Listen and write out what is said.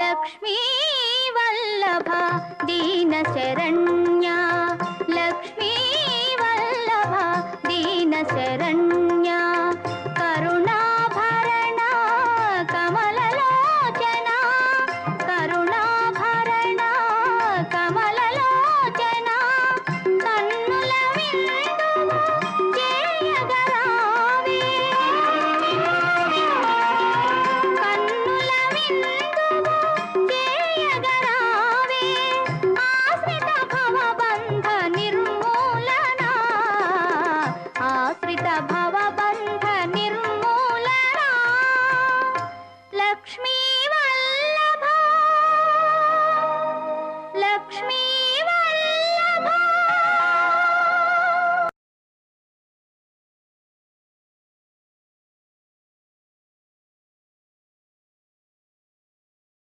Lakshmi Vallabha Deena Saranya Lakshmi